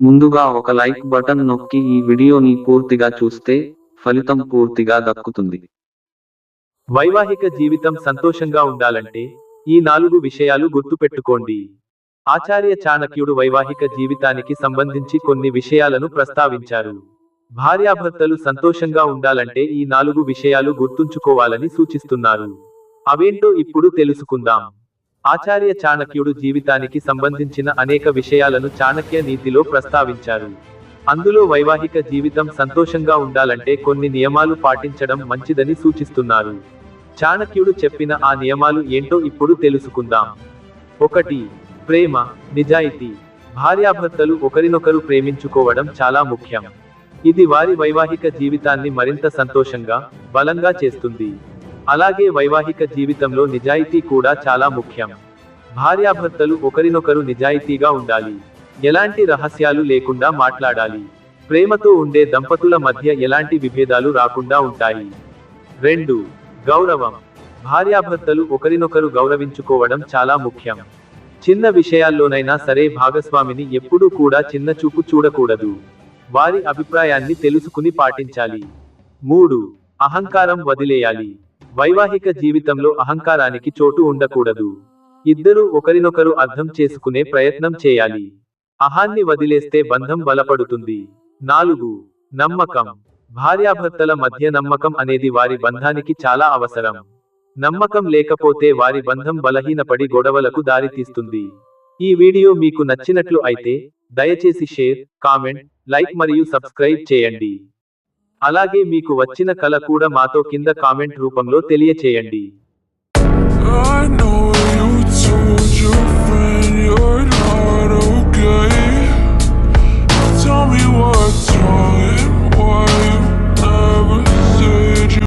ముందుగా ఒక like button నొక్కి ఈ వీడియోని పూర్తిగా చూస్తే ఫలితం పూర్తిగా దక్కుతుంది. వైవాహిక జీవితం సంతోషంగా ఉండాలంటే ఈ నాలుగు విషయాలు గుర్తుపెట్టుకోండి. ఆచార్య చాణక్యుడు వైవాహిక జీవితానికి సంబంధించి కొన్ని విషయాలను ప్రస్తావించారు. భార్యాభర్తలు సంతోషంగా ఉండాలంటే ఈ నాలుగు విషయాలు గుర్తుంచుకోవాలని సూచిస్తున్నారు. అవేంటో ఇప్పుడు తెలుసుకుందాం. ఆచార్య చాణక్యుడు జీవితానికి సంబంధించిన అనేక విషయాలను చాణక్య నీతిలో ప్రస్తావించారు. అందులో వైవాహిక జీవితం సంతోషంగా ఉండాలంటే కొన్ని నియమాలు పాటించడం మంచిదని సూచిస్తున్నారు. చాణక్యుడు చెప్పిన ఆ నియమాలు ఏంటో ఇప్పుడు తెలుసుకుందాం. ఒకటి ప్రేమ నిజాయితీ. భార్యాభర్తలు ఒకరినొకరు ప్రేమించుకోవడం చాలా ముఖ్యం. ఇది వారి వైవాహిక జీవితాన్ని మరింత సంతోషంగా బలంగా చేస్తుంది. అలాగే వైవాహిక జీవితంలో నిజాయితీ కూడా చాలా ముఖ్యం. భార్యాభర్తలు ఒకరినొకరు నిజాయితీగా ఉండాలి. ఎలాంటి రహస్యాలు లేకుండా మాట్లాడాలి. ప్రేమతో ఉండే దంపతుల మధ్య ఎలాంటి విభేదాలు రాకుండా ఉంటాయి. రెండు గౌరవం. భార్యాభర్తలు ఒకరినొకరు గౌరవించుకోవడం చాలా ముఖ్యం. చిన్న విషయాల్లోనైనా సరే భాగస్వామిని ఎప్పుడూ కూడా చిన్న చూపు చూడకూడదు. వారి అభిప్రాయాన్ని తెలుసుకుని పాటించాలి. మూడు అహంకారం వదిలేయాలి. వైవాహిక జీవితంలో అహంకారానికి చోటు ఉండకూడదు. ఇద్దరూ ఒకరినొకరు అర్థం చేసుకునే ప్రయత్నం చేయాలి. అహాన్ని వదిలేస్తే బంధం బలపడుతుంది. నాలుగు నమ్మకం. భార్యాభర్తల మధ్య నమ్మకం అనేది వారి బంధానికి చాలా అవసరం. నమ్మకం లేకపోతే వారి బంధం బలహీనపడి గొడవలకు దారితీస్తుంది. ఈ వీడియో మీకు నచ్చినట్లు అయితే దయచేసి షేర్ కామెంట్ లైక్ మరియు సబ్స్క్రైబ్ చేయండి. అలాగే మీకు వచ్చిన కళ కూడా మాతో కింద కామెంట్ రూపంలో తెలియచేయండి.